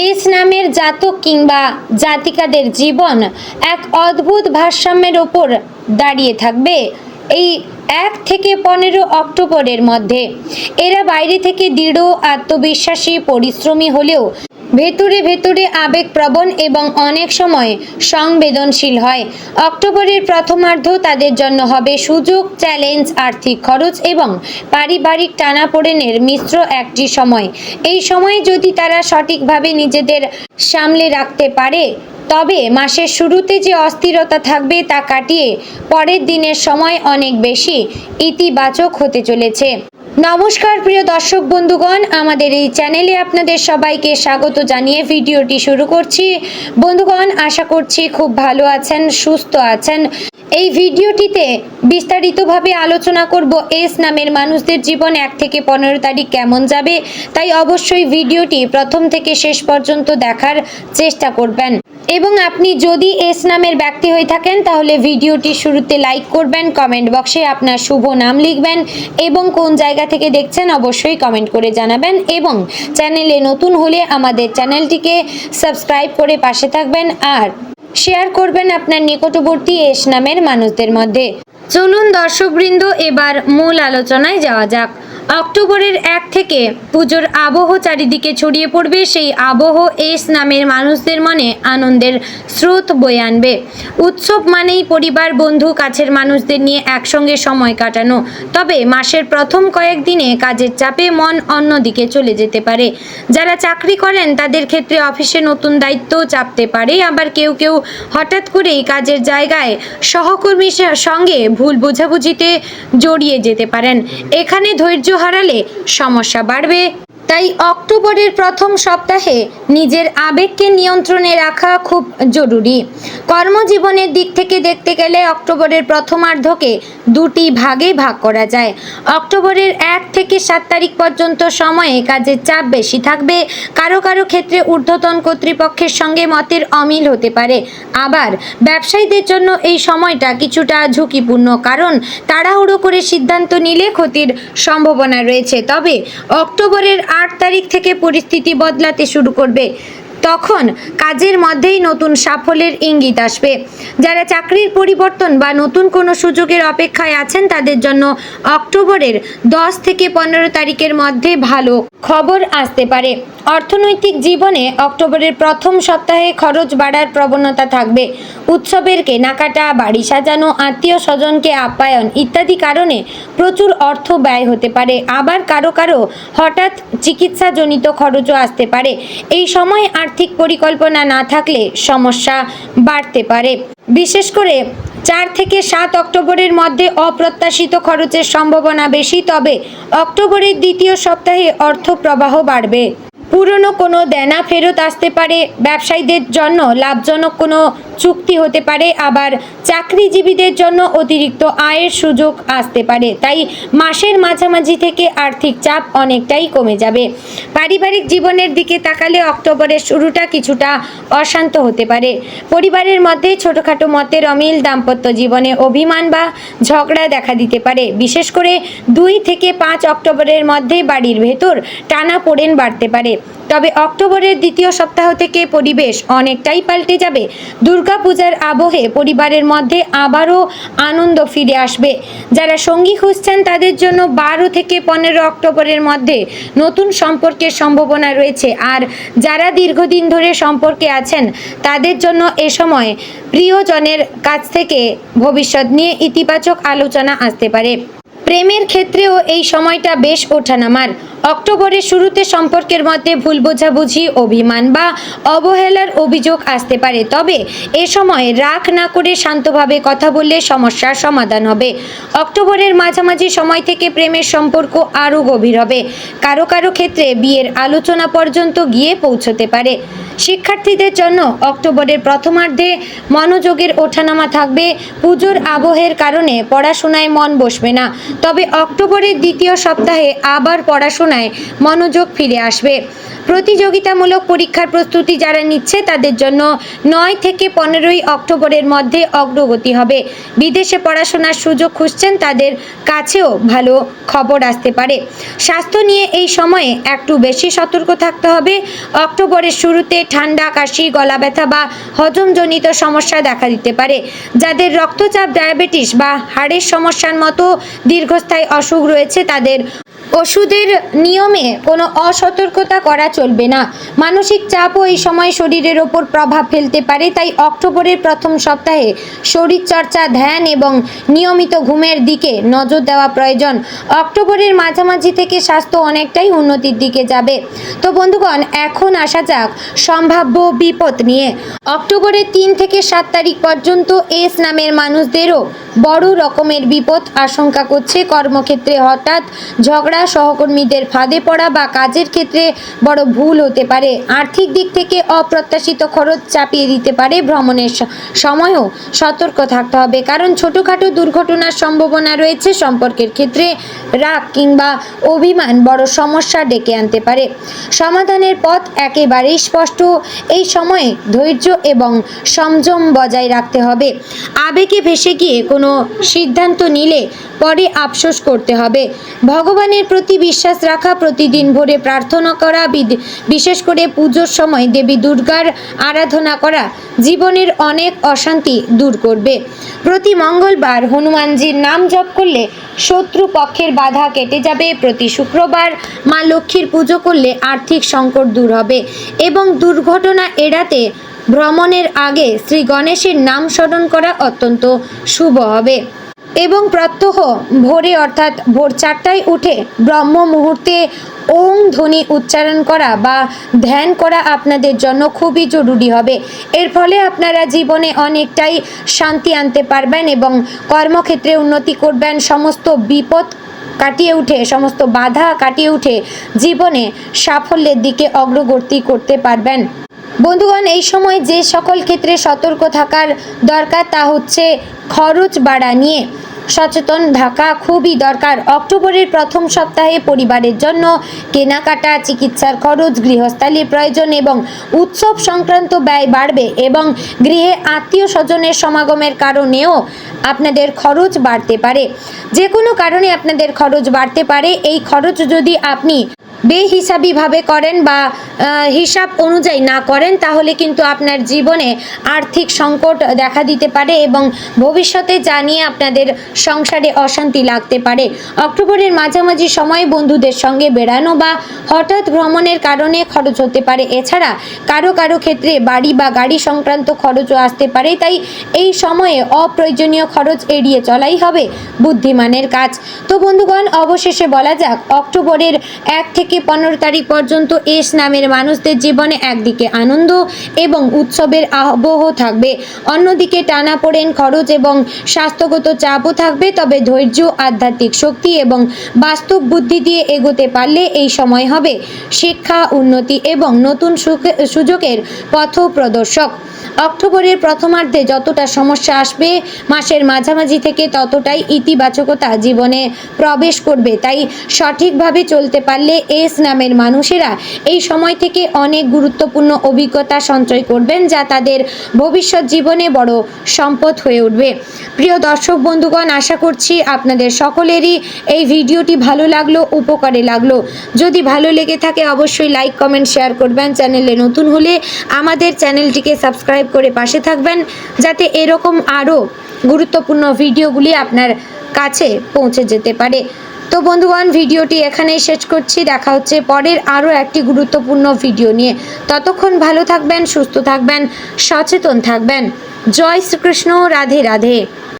S নামের জাতক কিংবা জাতিকাদের জীবন এক অদ্ভুত ভারসাম্যের ওপর দাঁড়িয়ে থাকবে। এই এক থেকে পনেরো অক্টোবরের মধ্যে এরা বাইরে থেকে দৃঢ়, আত্মবিশ্বাসী, পরিশ্রমী হলেও ভেতরে ভেতরে আবেগপ্রবণ এবং অনেক সময় সংবেদনশীল হয়। অক্টোবরের প্রথমার্ধ তাদের জন্য হবে সুযোগ, চ্যালেঞ্জ, আর্থিক খরচ এবং পারিবারিক টানাপোড়েনের মিশ্র একটি সময়। এই সময়ে যদি তারা সঠিকভাবে নিজেদের সামলে রাখতে পারে, তবে মাসের শুরুতে যে অস্থিরতা থাকবে তা কাটিয়ে পরের দিনের সময় অনেক বেশি ইতিবাচক হতে চলেছে। নমস্কার, প্রিয় দর্শক বন্ধুগণ। আমাদের এই চ্যানেলে আপনাদের সবাইকে স্বাগত জানিয়ে ভিডিওটি শুরু করছি। বন্ধুগণ, আশা করছি খুব ভালো আছেন, সুস্থ আছেন। এই ভিডিওটিতে বিস্তারিতভাবে আলোচনা করব এস নামের মানুষদের জীবন, এক থেকে পনেরো তারিখ কেমন যাবে। তাই অবশ্যই ভিডিওটি প্রথম থেকে শেষ পর্যন্ত দেখার চেষ্টা করবেন। এবং আপনি যদি এস নামের ব্যক্তি হয়ে থাকেন, তাহলে ভিডিওটি শুরুতে লাইক করবেন, কমেন্ট বক্সে আপনার শুভ নাম লিখবেন এবং কোন জায়গা থেকে দেখছেন অবশ্যই কমেন্ট করে জানাবেন এবং চ্যানেলে নতুন হলে আমাদের চ্যানেলটিকে সাবস্ক্রাইব করে পাশে থাকবেন আর শেয়ার করবেন আপনার নিকটবর্তী এস নামের মানুষদের মধ্যে। চলুন দর্শকবৃন্দ, এবার মূল আলোচনায় যাওয়া যাক। অক্টোবরের এক থেকে পুজোর আবহ চারিদিকে ছড়িয়ে পড়বে সেই আবহ এস নামের মানুষদের মনে আনন্দের স্রোত বয়ে আনবে। উৎসব মানেই পরিবার, বন্ধু, কাছের মানুষদের নিয়ে একসঙ্গে সময় কাটানো। তবে মাসের প্রথম কয়েকদিনে কাজের চাপে মন অন্যদিকে চলে যেতে পারে। যারা চাকরি করেন, তাদের ক্ষেত্রে অফিসে নতুন দায়িত্ব চাপতে পারে। আবার কেউ কেউ হঠাৎ করেই কাজের জায়গায় সহকর্মীর সঙ্গে ভুল বোঝাবুঝিতে জড়িয়ে যেতে পারেন। এখানে ধৈর্য হারালে সমস্যা বাড়বে। তাই অক্টোবরের প্রথম সপ্তাহে নিজের আবেগকে নিয়ন্ত্রণে রাখা খুব জরুরি। কর্মজীবনের দিক থেকে দেখতে গেলে অক্টোবরের প্রথমার্ধকে দুটি ভাগে ভাগ করা যায়। অক্টোবরের এক থেকে সাত তারিখ পর্যন্ত সময়ে কাজের চাপ বেশি থাকবে। কারও কারও ক্ষেত্রে ঊর্ধ্বতন কর্তৃপক্ষের সঙ্গে মতের অমিল হতে পারে। আবার ব্যবসায়ীদের জন্য এই সময়টা কিছুটা ঝুঁকিপূর্ণ, কারণ তাড়াহুড়ো করে সিদ্ধান্ত নিলে ক্ষতির সম্ভাবনা রয়েছে। তবে অক্টোবরের আট তারিখ থেকে পরিস্থিতি বদলাতে শুরু করবে। তখন কাজের মধ্যেই নতুন সাফল্যের ইঙ্গিত আসবে। যারা চাকরির পরিবর্তন বা নতুন কোনো সুযোগের অপেক্ষায় আছেন, তাদের জন্য অক্টোবরের দশ থেকে পনেরো তারিখের মধ্যে ভালো খবর আসতে পারে। অর্থনৈতিক জীবনে অক্টোবরের প্রথম সপ্তাহে খরচ বাড়ার প্রবণতা থাকবে। উৎসবের কেনাকাটা, বাড়ি সাজানো, আত্মীয় স্বজনকে আপ্যায়ন ইত্যাদি কারণে প্রচুর অর্থ ব্যয় হতে পারে। আবার কারও কারও হঠাৎ চিকিৎসাজনিত খরচও আসতে পারে। এই সময় আর্থিক পরিকল্পনা না থাকলে সমস্যা বাড়তে পারে। বিশেষ করে চার থেকে সাত অক্টোবরের মধ্যে অপ্রত্যাশিত খরচের সম্ভাবনা বেশি, তবে অক্টোবরের দ্বিতীয় সপ্তাহে অর্থ প্রবাহ বাড়বে। পুরনো কোনো দেনা ফেরত আসতে পারে, ব্যবসায়ীদের জন্য লাভজনক কোনো চুক্তি হতে পারে, আবার চাকরিজীবীদের জন্য অতিরিক্ত আয়ের সুযোগ আসতে পারে। তাই মাসের মাঝামাঝি থেকে আর্থিক চাপ অনেকটাই কমে যাবে। পারিবারিক জীবনের দিকে তাকালে অক্টোবরের শুরুটা কিছুটা অশান্ত হতে পারে। পরিবারের মধ্যে ছোটোখাটো মতের অমিল দাম্পত্য জীবনে অভিমান বা ঝগড়া দেখা দিতে পারে। বিশেষ করে দুই থেকে পাঁচ অক্টোবরের মধ্যে বাড়ির ভেতর টানা পোড়েন বাড়তে পারে। তবে অক্টোবরের দ্বিতীয় সপ্তাহ থেকে পরিবেশ অনেকটাই পাল্টে যাবে। দুর্গাপূজার আবহে পরিবারের মধ্যে আবারও আনন্দ ফিরে আসবে। যারা সঙ্গী খুঁজছেন, তাদের জন্য বারো থেকে পনেরো অক্টোবরের মধ্যে নতুন সম্পর্কের সম্ভাবনা রয়েছে। আর যারা দীর্ঘদিন ধরে সম্পর্কে আছেন, তাদের জন্য এ সময় প্রিয়জনের কাছ থেকে ভবিষ্যৎ নিয়ে ইতিবাচক আলোচনা আসতে পারে। প্রেমের ক্ষেত্রেও এই সময়টা বেশ ওঠানামার। অক্টোবরের শুরুতে সম্পর্কের মধ্যে ভুল বোঝাবুঝি, অভিমান বা অবহেলার অভিযোগ আসতে পারে। তবে এ সময় রাগ না করে শান্তভাবে কথা বললে সমস্যার সমাধান হবে। অক্টোবরের মাঝামাঝি সময় থেকে প্রেমের সম্পর্ক আরও গভীর হবে। কারও কারও ক্ষেত্রে বিয়ের আলোচনা পর্যন্ত গিয়ে পৌঁছতে পারে। শিক্ষার্থীদের জন্য অক্টোবরের প্রথমার্ধে মনোযোগের ওঠানামা থাকবে। পুজোর আবহের কারণে পড়াশোনায় মন বসবে না। তবে অক্টোবরের দ্বিতীয় সপ্তাহে আবার পড়াশোনায় মনোযোগ ফিরে আসবে। প্রতিযোগিতামূলক পরীক্ষার প্রস্তুতি যারা নিচ্ছে তাদের জন্য নয় থেকে পনেরোই অক্টোবরের মধ্যে অগ্রগতি হবে। বিদেশে পড়াশোনার সুযোগ খুঁজছেন তাদের কাছেও ভালো খবর আসতে পারে। স্বাস্থ্য নিয়ে এই সময়ে একটু বেশি সতর্ক থাকতে হবে। অক্টোবরের শুরুতে ঠান্ডা, কাশি, গলা ব্যথা বা হজমজনিত সমস্যা দেখা দিতে পারে, যাদের রক্তচাপ, ডায়াবেটিস বা হাড়ের সমস্যার মতো দীর্ঘস্থায়ী অসুখ রয়েছে, তাদের ওষুধের নিয়মে কোনো অসতর্কতা করা চলবে না। মানসিক চাপও এই সময় শরীরের ওপর প্রভাব ফেলতে পারে, তাই অক্টোবরের প্রথম সপ্তাহে শরীরচর্চা, ধ্যান এবং নিয়মিত ঘুমের দিকে নজর দেওয়া প্রয়োজন। অক্টোবরের মাঝামাঝি থেকে স্বাস্থ্য অনেকটাই উন্নতির দিকে যাবে। তো বন্ধুগণ, এখন আসা যাক সম্ভাব্য বিপদ নিয়ে। অক্টোবরের তিন থেকে সাত তারিখ পর্যন্ত এস নামের মানুষদেরও বড় রকমের বিপদ আশঙ্কা করছে। কর্মক্ষেত্রে হঠাৎ ঝগড়া সহকর্মীদের ফাঁদে পড়া বা কাজের ক্ষেত্রে বড় ভুল হতে পারে। আর্থিক দিক থেকে অপ্রত্যাশিত খরচ চাপিয়ে দিতে পারে ভ্রমণের সময়ও। সতর্ক থাকতে হবে, কারণ ছোটোখাটো দুর্ঘটনার সম্ভাবনা রয়েছে। সম্পর্কের ক্ষেত্রে রাগ কিংবা অভিমান বড় সমস্যা ডেকে আনতে পারে। সমাধানের পথ একেবারেই স্পষ্ট। এই সময়ে ধৈর্য এবং সংযম বজায় রাখতে হবে। আবেগে ভেসে গিয়ে কোনো সিদ্ধান্ত নিলে পরে আফসোস করতে হবে। ভগবানের প্রতি বিশ্বাস রাখা, প্রতিদিন ভোরে প্রার্থনা করা বিশেষ করে পুজোর সময় দেবী দুর্গার আরাধনা করা জীবনের অনেক অশান্তি দূর করবে। প্রতি মঙ্গলবার হনুমানজির নাম জপ করলে শত্রু পক্ষের বাধা কেটে যাবে। প্রতি শুক্রবার মা লক্ষ্মীর পুজো করলে আর্থিক সংকট দূর হবে এবং দুর্ঘটনা এড়াতে ভ্রমণের আগে শ্রী গণেশের নাম স্মরণ করা অত্যন্ত শুভ হবে। এবং প্রত্যহ ভোরে অর্থাৎ ভোর চারটায় উঠে ব্রহ্ম মুহূর্তে ওং ধ্বনি উচ্চারণ করা বা ধ্যান করা আপনাদের জন্য খুবই জরুরি হবে। এর ফলে আপনারা জীবনে অনেকটাই শান্তি আনতে পারবেন এবং কর্মক্ষেত্রে উন্নতি করবেন। সমস্ত বিপদ কাটিয়ে উঠে, সমস্ত বাধা কাটিয়ে উঠে জীবনে সাফল্যের দিকে অগ্রগতি করতে পারবেন। বন্ধুগণ, এই সময় যে সকল ক্ষেত্রে সতর্ক থাকার দরকার তা হচ্ছে খরচ বাড়া নিয়ে। সচেতন থাকা খুবই দরকার। অক্টোবরের প্রথম সপ্তাহে পরিবারের জন্য কেনাকাটা, চিকিৎসার খরচ, গৃহস্থালির প্রয়োজন এবং উৎসব সংক্রান্ত ব্যয় বাড়বে এবং গৃহে আত্মীয় স্বজনের সমাগমের কারণেও আপনাদের খরচ বাড়তে পারে। যে কোনো কারণে আপনাদের খরচ বাড়তে পারে। এই খরচ যদি আপনি বেহিসাবিভাবে করেন বা হিসাব অনুযায়ী না করেন, তাহলে কিন্তু আপনার জীবনে আর্থিক সংকট দেখা দিতে পারে এবং ভবিষ্যতে যা নিয়ে আপনাদের সংসারে অশান্তি লাগতে পারে। অক্টোবরের মাঝামাঝি সময়ে বন্ধুদের সঙ্গে বেড়ানো বা হঠাৎ ভ্রমণের কারণে খরচ হতে পারে। এছাড়া কারও কারও ক্ষেত্রে বাড়ি বা গাড়ি সংক্রান্ত খরচও আসতে পারে, তাই এই সময়ে অপ্রয়োজনীয় খরচ এড়িয়ে চলাই হবে বুদ্ধিমানের কাজ। তো বন্ধুগণ, অবশেষে বলা যাক, অক্টোবরের এক থেকে পনেরো তারিখ পর্যন্ত এস নামের মানুষদের জীবনে একদিকে আনন্দ এবং উৎসবের আবহ থাকবে। অন্যদিকে টানাপোড়েন খরচ এবং স্বাস্থ্যগত চাপও থাকবে, তবে ধৈর্য, আধ্যাত্মিক শক্তি এবং বাস্তব বুদ্ধি দিয়ে এগোতে পারলে এই সময় হবে শিক্ষা, উন্নতি এবং নতুন সুযোগের পথ প্রদর্শক। অক্টোবরের প্রথমার্ধে যতটা সমস্যা আসবে, মাসের মাঝামাঝি থেকে ততটাই ইতিবাচকতা জীবনে প্রবেশ করবে। তাই সঠিকভাবে চলতে পারলে এস নামের মানুষেরা এই সময় থেকে অনেক গুরুত্বপূর্ণ অভিজ্ঞতা সঞ্চয় করবেন যা তাদের ভবিষ্যৎ জীবনে বড় সম্পদ হয়ে উঠবে। প্রিয় দর্শক বন্ধুগণ, আশা করছি আপনাদের সকলেরই এই ভিডিওটি ভালো লাগল, উপকারে লাগল। যদি ভালো লেগে থাকে, অবশ্যই লাইক কমেন্ট শেয়ার করবেন। চ্যানেলে নতুন হলে আমাদের চ্যানেলটিকে সাবস্ক্রাইব করে পাশে থাকবেন, যাতে এরকম আরও গুরুত্বপূর্ণ ভিডিওগুলি আপনার কাছে পৌঁছে যেতে পারে। তো বন্ধুগণ, ভিডিওটি এখানেই শেষ করছি। দেখা হচ্ছে পরের আরও একটি গুরুত্বপূর্ণ ভিডিও নিয়ে। ততক্ষণ ভালো থাকবেন, সুস্থ থাকবেন, সচেতন থাকবেন। জয় শ্রীকৃষ্ণ, রাধে রাধে।